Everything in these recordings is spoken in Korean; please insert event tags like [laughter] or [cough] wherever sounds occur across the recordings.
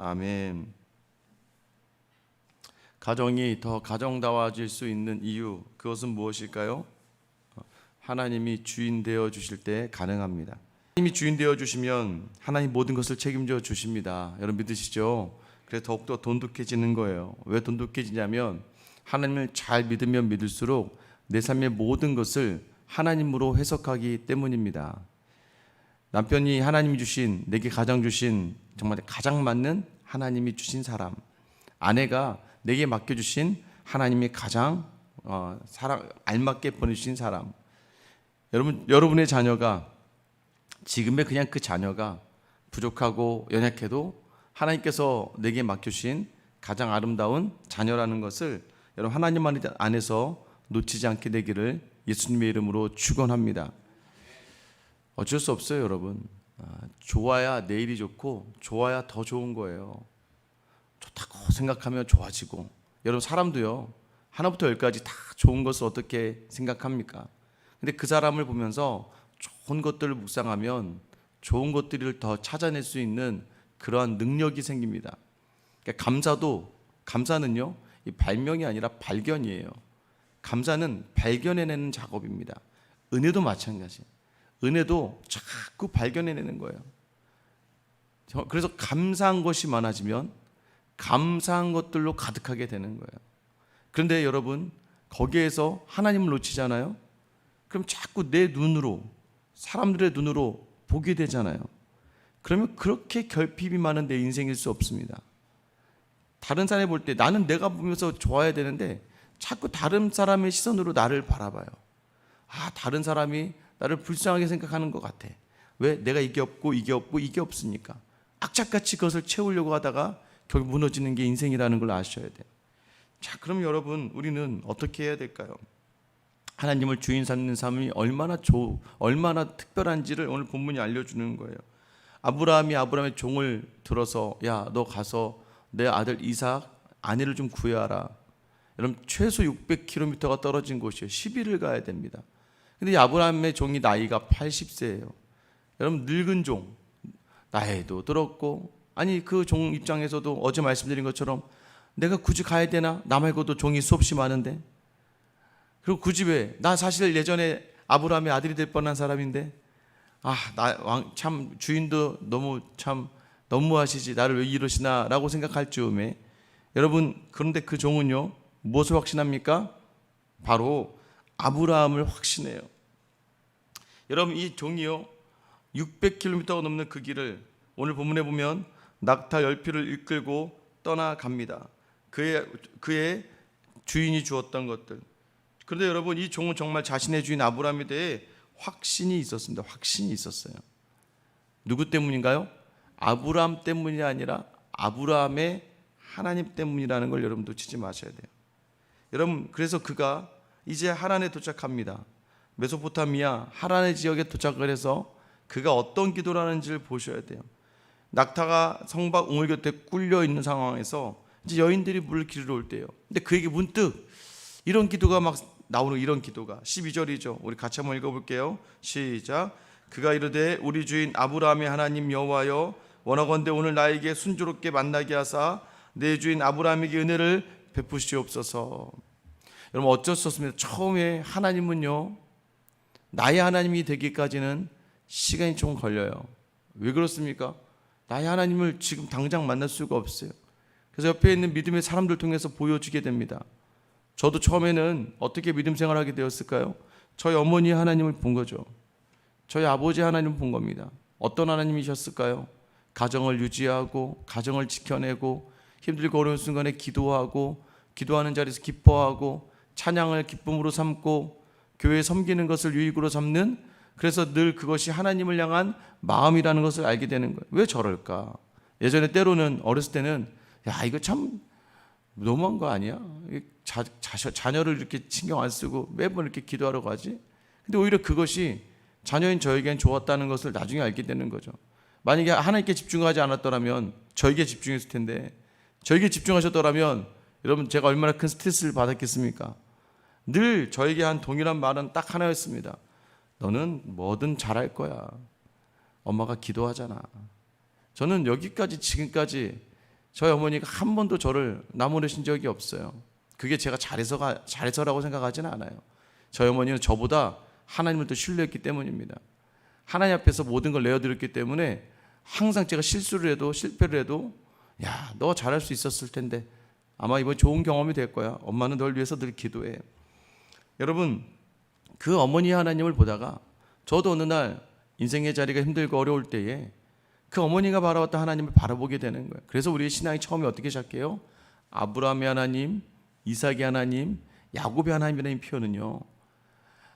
아멘. 가정이 더 가정다워질 수 있는 이유 그것은 무엇일까요? 하나님이 주인 되어 주실 때 가능합니다. 하나님이 주인 되어 주시면 하나님 모든 것을 책임져 주십니다. 여러분 믿으시죠? 그래서 더욱더 돈독해지는 거예요. 왜 돈독해지냐면 하나님을 잘 믿으면 믿을수록 내 삶의 모든 것을 하나님으로 해석하기 때문입니다. 남편이 하나님이 주신 내게 가장 주신 정말 가장 맞는 하나님이 주신 사람 아내가 내게 맡겨 주신 하나님이 가장 어, 사랑 알맞게 보내주신 사람 여러분 여러분의 자녀가 지금의 그냥 그 자녀가 부족하고 연약해도 하나님께서 내게 맡겨주신 가장 아름다운 자녀라는 것을 여러분 하나님 안에서 놓치지 않게 되기를 예수님의 이름으로 축원합니다. 어쩔 수 없어요, 여러분. 아, 좋아야 내일이 좋고 좋아야 더 좋은 거예요. 좋다고 생각하면 좋아지고 여러분 사람도요 하나부터 열까지 다 좋은 것을 어떻게 생각합니까? 근데 그 사람을 보면서 좋은 것들을 묵상하면 좋은 것들을 더 찾아낼 수 있는 그러한 능력이 생깁니다. 그러니까 감사도 감사는요 이 발명이 아니라 발견이에요. 감사는 발견해내는 작업입니다. 은혜도 마찬가지. 은혜도 자꾸 발견해내는 거예요. 저- 그래서 감사한 것이 많아지면 감사한 것들로 가득하게 되는 거예요. 그런데 여러분 거기에서 하나님을 놓치잖아요. 그럼 자꾸 내 눈으로 사람들의 눈으로 보게 되잖아요. 그러면 그렇게 결핍이 많은 내 인생일 수 없습니다. 다른 사람이 볼 때 나는 내가 보면서 좋아야 되는데 자꾸 다른 사람의 시선으로 나를 바라봐요. 아, 다른 사람이 나를 불쌍하게 생각하는 것 같아. 왜? 내가 이게 없고 이게 없고 이게 없으니까. 악착같이 그것을 채우려고 하다가 결국 무너지는 게 인생이라는 걸 아셔야 돼요. 자, 그럼 여러분 우리는 어떻게 해야 될까요? 하나님을 주인 삼는 삶이 얼마나 조, 얼마나 특별한지를 오늘 본문이 알려주는 거예요. 아브라함이 아브라함의 종을 들어서 야 너 가서 내 아들 이삭 아내를 좀 구해와라. 여러분 최소 600km가 떨어진 곳이에요. 10일을 가야 됩니다. 근데 이 아브라함의 종이 나이가 80세예요. 여러분 늙은 종 나이도 들었고 아니 그 종 입장에서도 어제 말씀드린 것처럼 내가 굳이 가야 되나? 나 말고도 종이 수없이 많은데 그리고 굳이 왜? 나 사실 예전에 아브라함의 아들이 될 뻔한 사람인데 아, 나왕참 주인도 너무 참 너무하시지 나를 왜 이러시나라고 생각할 즈음에 여러분 그런데 그 종은요 무엇을 확신합니까? 바로 아브라함을 확신해요. 여러분 이 종이요 600km가 넘는 그 길을 오늘 본문에 보면 낙타 열피를 이끌고 떠나갑니다. 그의 그의 주인이 주었던 것들. 그런데 여러분 이 종은 정말 자신의 주인 아브라함에 대해 확신이 있었습니다. 확신이 있었어요. 누구 때문인가요? 아브라함 때문이 아니라 아브라함의 하나님 때문이라는 걸 여러분 놓치지 마셔야 돼요. 여러분 그래서 그가 이제 하란에 도착합니다. 메소포타미아 하란의 지역에 도착을 해서 그가 어떤 기도를 하는지를 보셔야 돼요. 낙타가 성박 우물 곁에 꿀려 있는 상황에서 이제 여인들이 물을 기르러 올 때요. 근데 그에게 문득 이런 기도가 막 나오는 이런 기도가 12절이죠. 우리 같이 한번 읽어 볼게요. 시작. 그가 이르되 우리 주인 아브라함의 하나님 여호와여 원하건대 오늘 나에게 순조롭게 만나게 하사 내 주인 아브라함에게 은혜를 베푸시옵소서. 여러분 어쩔 수 없습니다. 처음에 하나님은요 나의 하나님이 되기까지는 시간이 좀 걸려요. 왜 그렇습니까? 나의 하나님을 지금 당장 만날 수가 없어요. 그래서 옆에 있는 믿음의 사람들 통해서 보여주게 됩니다. 저도 처음에는 어떻게 믿음 생활하게 되었을까요? 저희 어머니 하나님을 본 거죠. 저희 아버지 하나님을 본 겁니다. 어떤 하나님이셨을까요? 가정을 유지하고 가정을 지켜내고 힘들고 어려운 순간에 기도하고 기도하는 자리에서 기뻐하고 찬양을 기쁨으로 삼고 교회 섬기는 것을 유익으로 삼는 그래서 늘 그것이 하나님을 향한 마음이라는 것을 알게 되는 거예요. 왜 저럴까? 예전에 때로는 어렸을 때는 야 이거 참 너무한 거 아니야? 자, 자, 자녀를 이렇게 신경 안 쓰고 매번 이렇게 기도하러 가지? 근데 오히려 그것이 자녀인 저에겐 좋았다는 것을 나중에 알게 되는 거죠. 만약에 하나님께 집중하지 않았더라면 저에게 집중했을 텐데 저에게 집중하셨더라면 여러분 제가 얼마나 큰 스트레스를 받았겠습니까? 늘 저에게 한 동일한 말은 딱 하나였습니다. 너는 뭐든 잘할 거야. 엄마가 기도하잖아. 저는 여기까지 지금까지 저희 어머니가 한 번도 저를 나무르신 적이 없어요. 그게 제가 잘해서가 잘해서라고 생각하지는 않아요. 저희 어머니는 저보다 하나님을 더 신뢰했기 때문입니다. 하나님 앞에서 모든 걸 내어드렸기 때문에 항상 제가 실수를 해도 실패를 해도 야, 너 잘할 수 있었을 텐데 아마 이번 좋은 경험이 될 거야. 엄마는 널 위해서 늘 기도해. 여러분, 그 어머니 하나님을 보다가 저도 어느 날 인생의 자리가 힘들고 어려울 때에 그 어머니가 바라봤던 하나님을 바라보게 되는 거예요. 그래서 우리의 신앙이 처음에 어떻게 시작해요? 아브라함의 하나님, 이삭의 하나님, 야곱의 하나님이라는 표현은요.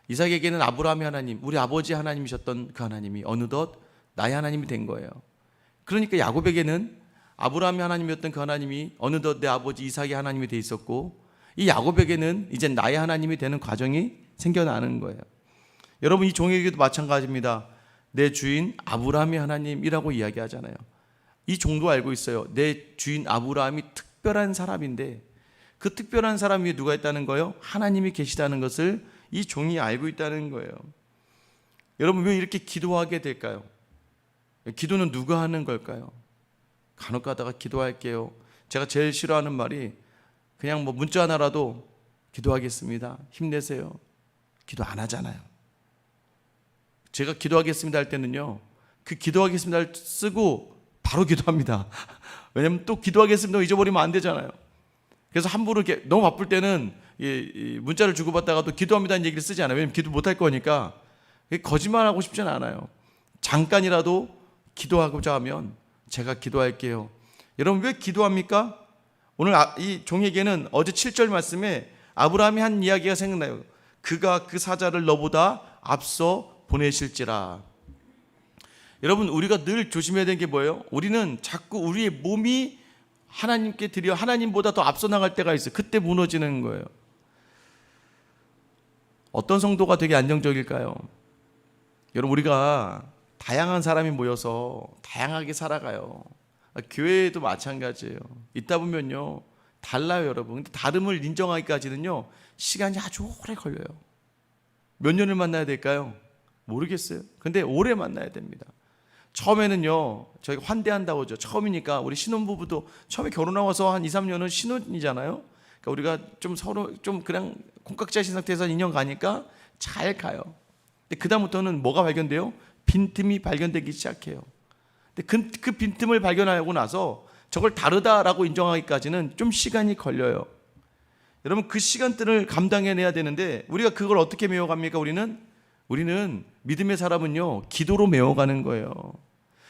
이삭에게는 아브라함의 하나님, 우리 아버지 하나님이셨던 그 하나님이 어느덧 나의 하나님이 된 거예요. 그러니까 야곱에게는 아브라함의 하나님이었던 그 하나님이 어느덧 내 아버지 이삭의 하나님이 돼 있었고 이 야곱에게는 이제 나의 하나님이 되는 과정이 생겨나는 거예요. 여러분 이 종에게도 마찬가지입니다. 내 주인 아브라함의 하나님이라고 이야기하잖아요. 이 종도 알고 있어요. 내 주인 아브라함이 특별한 사람인데 그 특별한 사람 위에 누가 있다는 거예요? 하나님이 계시다는 것을 이 종이 알고 있다는 거예요. 여러분 왜 이렇게 기도하게 될까요? 기도는 누가 하는 걸까요? 간혹 가다가 기도할게요. 제가 제일 싫어하는 말이 그냥 뭐 문자 하나라도 기도하겠습니다. 힘내세요. 기도 안 하잖아요. 제가 기도하겠습니다 할 때는요. 그 기도하겠습니다 쓰고 바로 기도합니다. [laughs] 왜냐면 또 기도하겠습니다 잊어버리면 안 되잖아요. 그래서 함부로 이렇게 너무 바쁠 때는 문자를 주고받다가 또 기도합니다는 얘기를 쓰지 않아요. 왜냐면 기도 못 할 거니까 거짓말하고 싶지는 않아요. 잠깐이라도 기도하고자 하면 제가 기도할게요. 여러분 왜 기도합니까? 오늘 아- 이 종에게는 어제 7절 말씀에 아브라함이 한 이야기가 생각나요. 그가 그 사자를 너보다 앞서 보내실지라. 여러분 우리가 늘 조심해야 되는 게 뭐예요? 우리는 자꾸 우리의 몸이 하나님께 드려 하나님보다 더 앞서 나갈 때가 있어요. 그때 무너지는 거예요. 어떤 성도가 되게 안정적일까요? 여러분 우리가 다양한 사람이 모여서 다양하게 살아가요. 아, 교회도 마찬가지예요. 있다 보면요 달라요, 여러분. 근데 다름을 인정하기까지는요 시간이 아주 오래 걸려요. 몇 년을 만나야 될까요? 모르겠어요. 근데 오래 만나야 됩니다. 처음에는요, 저희가 환대한다고 하죠. 처음이니까 우리 신혼부부도 처음에 결혼하고 와서 한 2, 3년은 신혼이잖아요. 그러니까 우리가 좀 서로 좀 그냥 콩깍지하신 상태에서 2년 가니까 잘 가요. 근데 그다음부터는 뭐가 발견돼요? 빈틈이 발견되기 시작해요. 근데 그, 그 빈틈을 발견하고 나서 저걸 다르다라고 인정하기까지는 좀 시간이 걸려요. 여러분 그 시간들을 감당해내야 되는데 우리가 그걸 어떻게 메워갑니까? 우리는 우리는 믿음의 사람은요 기도로 메워가는 거예요.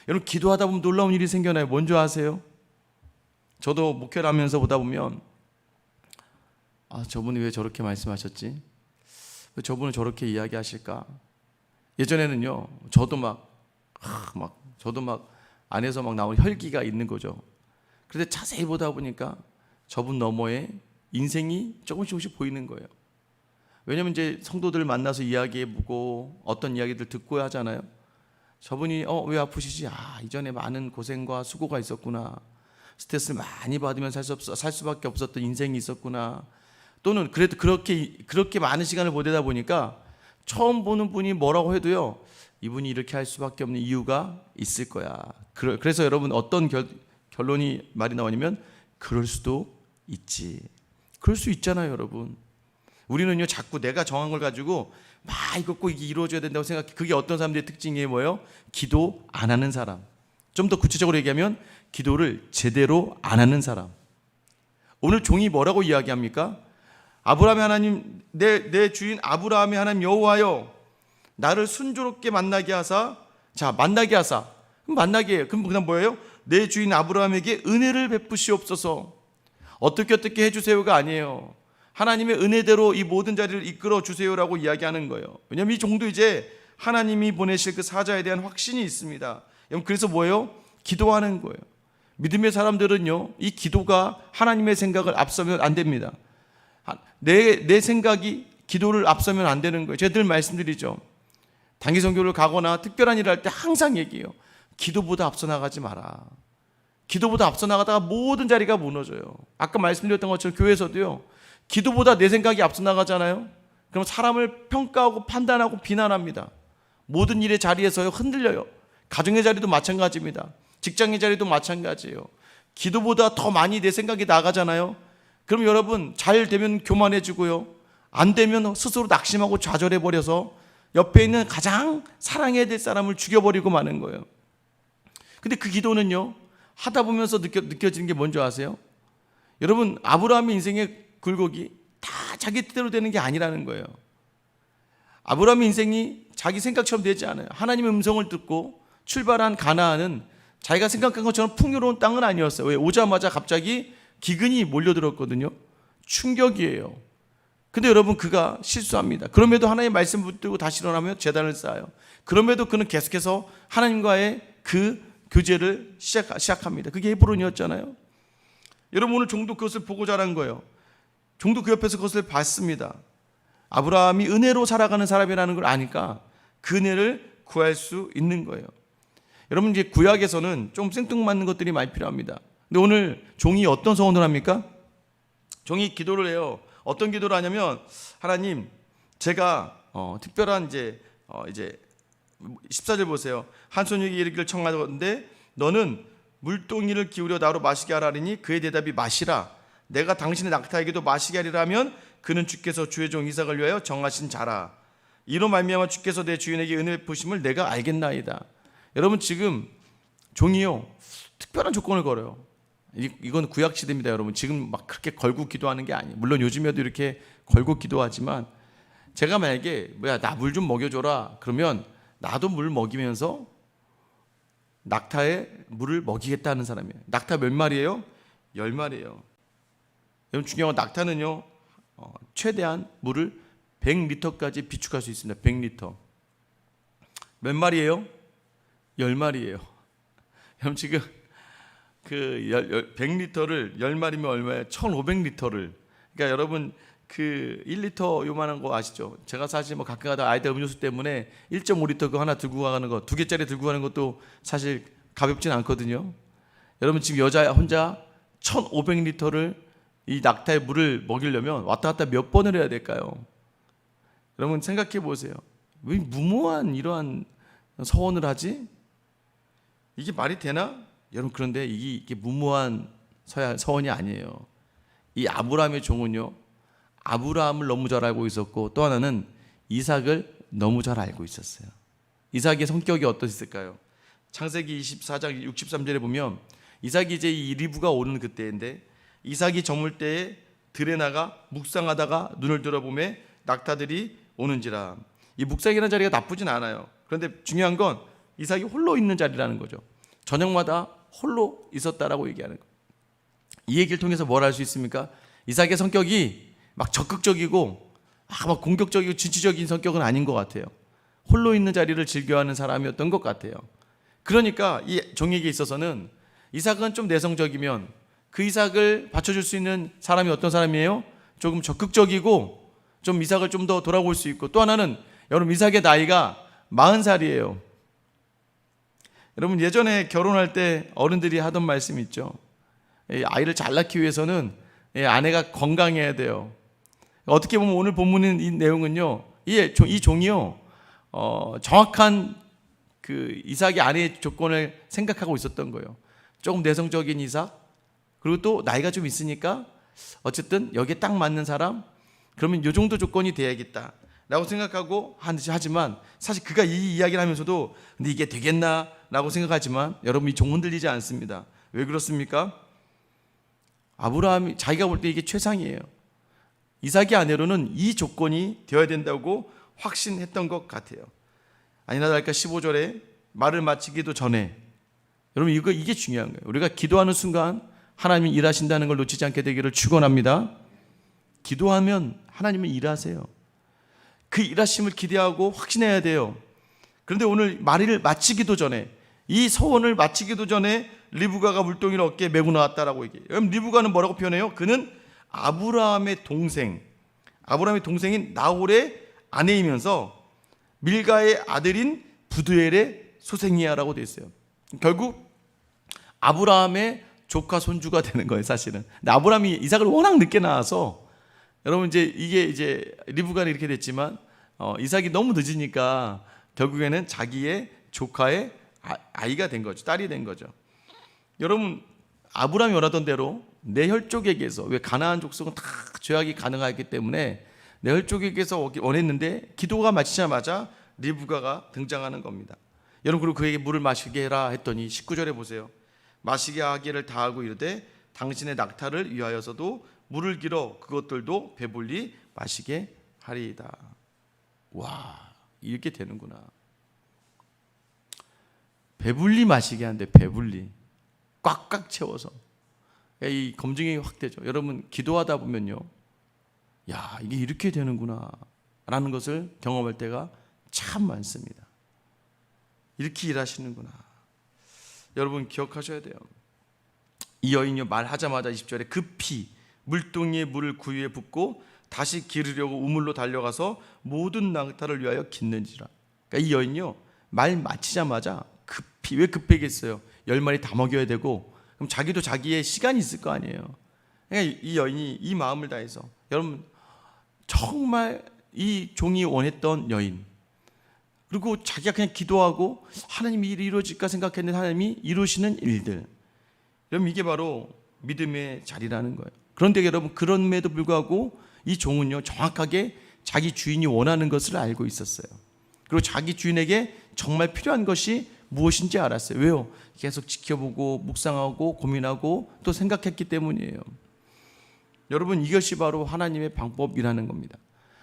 여러분 기도하다 보면 놀라운 일이 생겨나요. 뭔지 아세요? 저도 목회를 하면서 보다 보면 아 저분이 왜 저렇게 말씀하셨지? 왜 저분은 저렇게 이야기하실까? 예전에는요 저도 막, 아, 막 저도 막 안에서 막 나오는 혈기가 있는 거죠. 그런데 자세히 보다 보니까 저분 너머에 인생이 조금씩 조금씩 보이는 거예요. 왜냐면 이제 성도들 만나서 이야기해 보고 어떤 이야기들 듣고 하잖아요. 저분이 어 왜 아프시지? 아 이전에 많은 고생과 수고가 있었구나. 스트레스를 많이 받으면 살, 수 없, 살 수밖에 없었던 인생이 있었구나. 또는 그래도 그렇게 그렇게 많은 시간을 보내다 보니까 처음 보는 분이 뭐라고 해도요 이분이 이렇게 할 수밖에 없는 이유가 있을 거야. 그래서 여러분 어떤 결, 결론이 말이 나오냐면 그럴 수도 있지. 그럴 수 있잖아요, 여러분. 우리는요 자꾸 내가 정한 걸 가지고 막 이거 꼭 이루어져야 된다고 생각해. 그게 어떤 사람들의 특징이 뭐예요? 기도 안 하는 사람. 좀 더 구체적으로 얘기하면 기도를 제대로 안 하는 사람. 오늘 종이 뭐라고 이야기합니까? 아브라함의 하나님 내, 내 주인 아브라함의 하나님 여호와여 나를 순조롭게 만나게 하사 자 만나게 하사 그럼 만나게 해요. 그럼 그다음 뭐예요? 내 주인 아브라함에게 은혜를 베푸시옵소서 어떻게 어떻게 해주세요가 아니에요. 하나님의 은혜대로 이 모든 자리를 이끌어 주세요라고 이야기하는 거예요. 왜냐하면 이 종도 이제 하나님이 보내실 그 사자에 대한 확신이 있습니다. 그래서 뭐예요? 기도하는 거예요. 믿음의 사람들은요 이 기도가 하나님의 생각을 앞서면 안 됩니다. 내, 내 생각이 기도를 앞서면 안 되는 거예요. 제가 늘 말씀드리죠. 단기 선교를 가거나 특별한 일을 할 때 항상 얘기해요. 기도보다 앞서 나가지 마라. 기도보다 앞서 나가다가 모든 자리가 무너져요. 아까 말씀드렸던 것처럼 교회에서도요. 기도보다 내 생각이 앞서 나가잖아요. 그럼 사람을 평가하고 판단하고 비난합니다. 모든 일의 자리에서요 흔들려요. 가정의 자리도 마찬가지입니다. 직장의 자리도 마찬가지예요. 기도보다 더 많이 내 생각이 나가잖아요. 그럼 여러분 잘 되면 교만해지고요. 안 되면 스스로 낙심하고 좌절해 버려서 옆에 있는 가장 사랑해야 될 사람을 죽여버리고 마는 거예요. 근데 그 기도는요 하다 보면서 느껴, 느껴지는 게 뭔지 아세요? 여러분 아브라함의 인생의 굴곡이 다 자기 뜻대로 되는 게 아니라는 거예요. 아브라함의 인생이 자기 생각처럼 되지 않아요. 하나님의 음성을 듣고 출발한 가나안은 자기가 생각한 것처럼 풍요로운 땅은 아니었어요. 왜 오자마자 갑자기 기근이 몰려들었거든요. 충격이에요. 근데 여러분 그가 실수합니다. 그럼에도 하나님의 말씀 붙들고 다시 일어나며 재단을 쌓아요. 그럼에도 그는 계속해서 하나님과의 그 교제를 시작, 시작합니다. 그게 헤브론이었잖아요. 여러분 오늘 종도 그것을 보고 자란 거예요. 종도 그 옆에서 그것을 봤습니다. 아브라함이 은혜로 살아가는 사람이라는 걸 아니까 그 은혜를 구할 수 있는 거예요. 여러분 이제 구약에서는 좀 생뚱맞는 것들이 많이 필요합니다. 근데 오늘 종이 어떤 소원을 합니까? 종이 기도를 해요. 어떤 기도를 하냐면 하나님 제가 어, 특별한 이제 어, 이제 14절 보세요. 한 소녀에게 이르기를 청하건대 너는 물동이를 기울여 나로 마시게 하라니 그의 대답이 마시라. 내가 당신의 낙타에게도 마시게 하리라면 그는 주께서 주의 종 이삭을 위하여 정하신 자라. 이로 말미암아 주께서 내 주인에게 은혜 부심을 내가 알겠나이다. 여러분 지금 종이요 특별한 조건을 걸어요. 이, 이건 구약 시대입니다, 여러분. 지금 막 그렇게 걸고 기도하는 게 아니에요. 물론 요즘에도 이렇게 걸고 기도하지만 제가 만약에 뭐야 나 물 좀 먹여줘라 그러면 나도 물 먹이면서 낙타에 물을 먹이겠다는 사람이에요. 낙타 몇 마리예요? 열 마리예요. 여러분 중요한 건 낙타는요 어, 최대한 물을 100리터까지 비축할 수 있습니다. 100리터. 몇 마리예요? 열 마리예요. [laughs] 여러분 지금 그 100리터를 10마리면 얼마예요? 1,500리터를. 그러니까 여러분 그 1리터 요만한 거 아시죠? 제가 사실 뭐 가끔 가다 아이들 음료수 때문에 1.5리터 그 하나 들고 가는 거, 두 개짜리 들고 가는 것도 사실 가볍진 않거든요. 여러분 지금 여자 혼자 1,500리터를 이 낙타의 물을 먹이려면 왔다 갔다 몇 번을 해야 될까요? 여러분 생각해 보세요. 왜 무모한 이러한 서원을 하지? 이게 말이 되나? 여러분 그런데 이게, 무모한 서원이 아니에요. 이 아브라함의 종은요. 아브라함을 너무 잘 알고 있었고 또 하나는 이삭을 너무 잘 알고 있었어요. 이삭의 성격이 어떠셨을까요? 창세기 24장 63절에 보면 이삭이 이제 이 리브가 오는 그때인데 이삭이 저물 때에 들에 나가 묵상하다가 눈을 들어보매 낙타들이 오는지라. 이 묵상이라는 자리가 나쁘진 않아요. 그런데 중요한 건 이삭이 홀로 있는 자리라는 거죠. 저녁마다 홀로 있었다라고 얘기하는 거. 이 얘기를 통해서 뭘 알 수 있습니까? 이삭의 성격이 막 적극적이고 아, 막 공격적이고 진취적인 성격은 아닌 것 같아요. 홀로 있는 자리를 즐겨하는 사람이었던 것 같아요. 그러니까 이 종에게 있어서는 이삭은 좀 내성적이면 그 이삭을 받쳐줄 수 있는 사람이 어떤 사람이에요? 조금 적극적이고 좀 이삭을 좀 더 돌아볼 수 있고 또 하나는 여러분 이삭의 나이가 40살이에요. 여러분 예전에 결혼할 때 어른들이 하던 말씀 있죠. 이 아이를 잘 낳기 위해서는 이 아내가 건강해야 돼요. 어떻게 보면 오늘 본문인 이 내용은요. 이, 종- 이 종이요. 어, 정확한 그 이삭의 아내의 조건을 생각하고 있었던 거예요. 조금 내성적인 이삭 그리고 또 나이가 좀 있으니까 어쨌든 여기에 딱 맞는 사람 그러면 요 정도 조건이 돼야겠다. 라고 생각하고 하지만 사실 그가 이 이야기를 하면서도 근데 이게 되겠나 라고 생각하지만 여러분 이 종 흔들리지 않습니다. 왜 그렇습니까? 아브라함이 자기가 볼 때 이게 최상이에요. 이삭의 아내로는 이 조건이 되어야 된다고 확신했던 것 같아요. 아니나 다를까 15절에 말을 마치기도 전에 여러분 이거 이게 중요한 거예요. 우리가 기도하는 순간 하나님이 일하신다는 걸 놓치지 않게 되기를 축원합니다. 기도하면 하나님은 일하세요. 그 일하심을 기대하고 확신해야 돼요. 그런데 오늘 말을 마치기도 전에 이 서원을 마치기도 전에 리브가가 물동이를 어깨에 메고 나왔다라고 얘기해요. 그럼 리브가는 뭐라고 표현해요? 그는 아브라함의 동생, 아브라함의 동생인 나홀의 아내이면서 밀가의 아들인 부두엘의 소생이야라고 되어 있어요. 결국 아브라함의 조카 손주가 되는 거예요, 사실은. 아브라함이 이삭을 워낙 늦게 낳아서 여러분 이제 이게 이제 리브가는 이렇게 됐지만 어, 이삭이 너무 늦으니까 결국에는 자기의 조카의 아, 아이가 된 거죠, 딸이 된 거죠. 여러분 아브라함이 원하던 대로 내 혈족에게서 왜 가나안 족속은 다 죄악이 가능하기 때문에 내 혈족에게서 원했는데 기도가 마치자마자 리브가가 등장하는 겁니다. 여러분 그리고 그에게 물을 마시게 해라 했더니 19절에 보세요. 마시게 하기를 다하고 이르되 당신의 낙타를 위하여서도 물을 길어 그것들도 배불리 마시게 하리이다. 와 이렇게 되는구나. 배불리 마시게 하는데 배불리 꽉꽉 채워서 이 검증이 확 되죠. 여러분 기도하다 보면요, 야 이게 이렇게 되는구나라는 것을 경험할 때가 참 많습니다. 이렇게 일하시는구나. 여러분 기억하셔야 돼요. 이 여인이 말하자마자 20절에 급히 물동이에 물을 구유에 붓고 다시 기르려고 우물로 달려가서 모든 낙타를 위하여 깃는지라. 그러니까 이 여인요 말 마치자마자 급히 왜 급하겠어요? 열 마리 다 먹여야 되고 그럼 자기도 자기의 시간이 있을 거 아니에요. 그러니까 이 여인이 이 마음을 다해서 여러분 정말 이 종이 원했던 여인 그리고 자기가 그냥 기도하고 하나님이 일이 이루어질까 생각했는데 하나님이 이루시는 일들 여러분 이게 바로 믿음의 자리라는 거예요. 그런데 여러분 그럼에도 불구하고 이 종은요 정확하게 자기 주인이 원하는 것을 알고 있었어요. 그리고 자기 주인에게 정말 필요한 것이 무엇인지 알았어요. 왜요? 계속 지켜보고 묵상하고 고민하고 또 생각했기 때문이에요. 여러분 이것이 바로 하나님의 방법이라는 겁니다.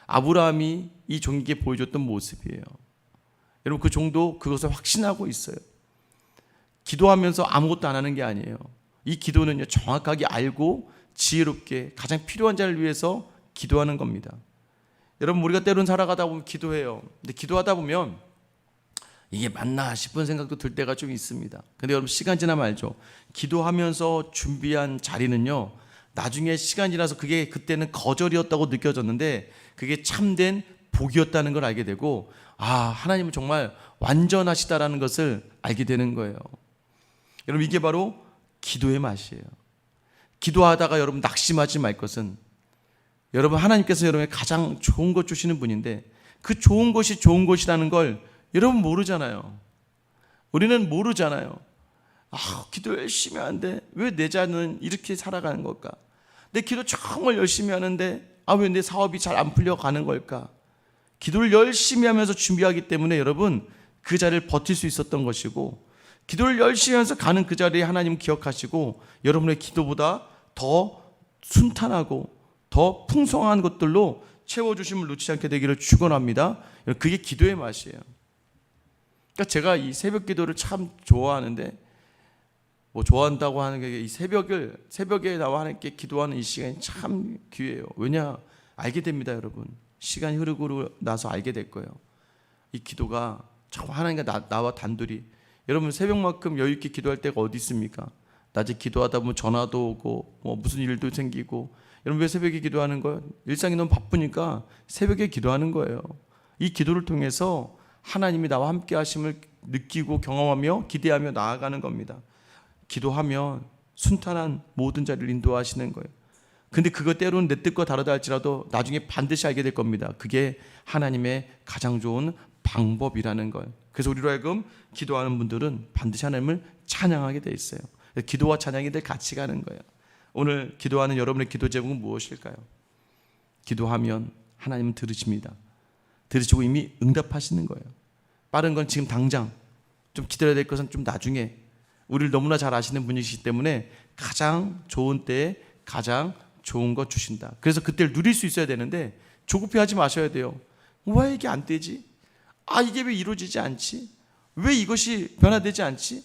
아브라함이 이 종에게 보여줬던 모습이에요. 여러분 그 종도 그것을 확신하고 있어요. 기도하면서 아무것도 안 하는 게 아니에요. 이 기도는요 정확하게 알고 지혜롭게 가장 필요한 자를 위해서 기도하는 겁니다. 여러분 우리가 때론 살아가다 보면 기도해요. 근데 기도하다 보면 이게 맞나 싶은 생각도 들 때가 좀 있습니다. 근데 여러분 시간 지나면 알죠. 기도하면서 준비한 자리는요. 나중에 시간 지나서 그게 그때는 거절이었다고 느껴졌는데 그게 참된 복이었다는 걸 알게 되고 아 하나님은 정말 완전하시다라는 것을 알게 되는 거예요. 여러분 이게 바로 기도의 맛이에요. 기도하다가 여러분 낙심하지 말 것은 여러분 하나님께서 여러분에게 가장 좋은 것 주시는 분인데 그 좋은 것이 좋은 것이라는 걸 여러분 모르잖아요. 우리는 모르잖아요. 아, 기도 열심히 하는데 왜 내 자는 이렇게 살아가는 걸까? 내 기도 정말 열심히 하는데 아, 왜 내 사업이 잘 안 풀려가는 걸까? 기도를 열심히 하면서 준비하기 때문에 여러분 그 자리를 버틸 수 있었던 것이고 기도를 열심히 하면서 가는 그 자리에 하나님 기억하시고 여러분의 기도보다 더 순탄하고 더 풍성한 것들로 채워주심을 놓치지 않게 되기를 축원합니다. 그게 기도의 맛이에요. 그러니까 제가 이 새벽 기도를 참 좋아하는데 뭐 좋아한다고 하는 게 이 새벽을 새벽에 나와 하나님께 기도하는 이 시간이 참 귀해요. 왜냐 알게 됩니다, 여러분. 시간이 흐르고 나서 알게 될 거예요. 이 기도가 정말 하나님과 나, 나와 단둘이 여러분 새벽만큼 여유 있게 기도할 때가 어디 있습니까? 낮에 기도하다 보면 전화도 오고 뭐 무슨 일도 생기고 여러분 왜 새벽에 기도하는 거예요? 일상이 너무 바쁘니까 새벽에 기도하는 거예요. 이 기도를 통해서 하나님이 나와 함께 하심을 느끼고 경험하며 기대하며 나아가는 겁니다. 기도하면 순탄한 모든 자리를 인도하시는 거예요. 근데 그거 때로는 내 뜻과 다르다 할지라도 나중에 반드시 알게 될 겁니다. 그게 하나님의 가장 좋은 방법이라는 걸. 그래서 우리로 하여금 기도하는 분들은 반드시 하나님을 찬양하게 돼 있어요. 기도와 찬양이 늘 같이 가는 거예요. 오늘 기도하는 여러분의 기도 제목은 무엇일까요? 기도하면 하나님은 들으십니다. 들으시고 이미 응답하시는 거예요. 빠른 건 지금 당장, 좀 기다려야 될 것은 좀 나중에. 우리를 너무나 잘 아시는 분이시기 때문에 가장 좋은 때에 가장 좋은 것 주신다. 그래서 그때를 누릴 수 있어야 되는데 조급해 하지 마셔야 돼요. 왜 이게 안 되지? 아 이게 왜 이루어지지 않지? 왜 이것이 변화되지 않지?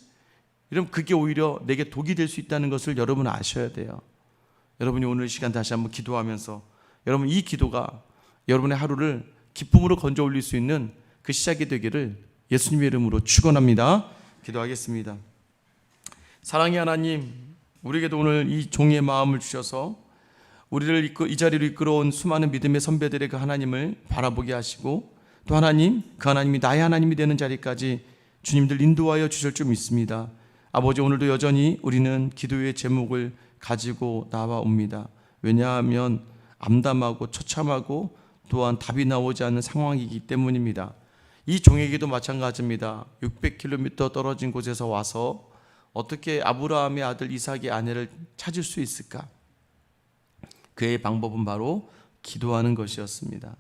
이러면 그게 오히려 내게 독이 될 수 있다는 것을 여러분 아셔야 돼요. 여러분이 오늘 시간 다시 한번 기도하면서 여러분 이 기도가 여러분의 하루를 기쁨으로 건져 올릴 수 있는 그 시작이 되기를 예수님의 이름으로 축원합니다. 기도하겠습니다. 사랑의 하나님, 우리에게도 오늘 이 종의 마음을 주셔서 우리를 이끌, 이 자리로 이끌어온 수많은 믿음의 선배들의 그 하나님을 바라보게 하시고 또 하나님, 그 하나님이 나의 하나님이 되는 자리까지 주님들 인도하여 주실 줄 믿습니다. 아버지 오늘도 여전히 우리는 기도의 제목을 가지고 나와옵니다. 왜냐하면 암담하고 처참하고 또한 답이 나오지 않는 상황이기 때문입니다. 이 종에게도 마찬가지입니다. 600km 떨어진 곳에서 와서 어떻게 아브라함의 아들 이삭의 아내를 찾을 수 있을까? 그의 방법은 바로 기도하는 것이었습니다.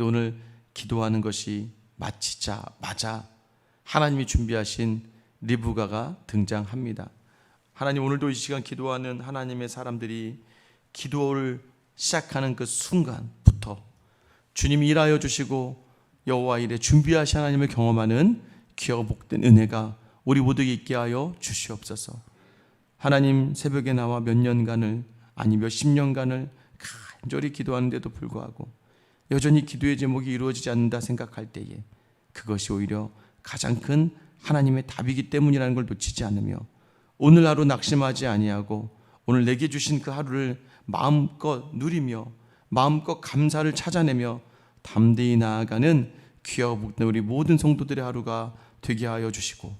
오늘 기도하는 것이 마치자마자 하나님이 준비하신 리브가가 등장합니다. 하나님 오늘도 이 시간 기도하는 하나님의 사람들이 기도를 시작하는 그 순간부터 주님이 일하여 주시고 여호와 일에 준비하신 하나님을 경험하는 귀하고 복된 은혜가 우리 모두에게 있게 하여 주시옵소서. 하나님 새벽에 나와 몇 년간을 아니 몇 십 년간을 간절히 기도하는데도 불구하고 여전히 기도의 제목이 이루어지지 않는다 생각할 때에 그것이 오히려 가장 큰 하나님의 답이기 때문이라는 걸 놓치지 않으며 오늘 하루 낙심하지 아니하고 오늘 내게 주신 그 하루를 마음껏 누리며 마음껏 감사를 찾아내며 담대히 나아가는 귀하고 우리 모든 성도들의 하루가 되게 하여 주시고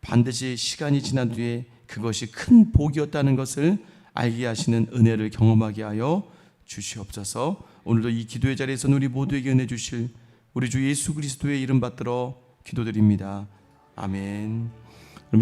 반드시 시간이 지난 뒤에 그것이 큰 복이었다는 것을 알게 하시는 은혜를 경험하게 하여 주시옵소서. 오늘도 이 기도의 자리에서 우리 모두에게 은혜 주실 우리 주 예수 그리스도의 이름 받들어 기도드립니다. 아멘.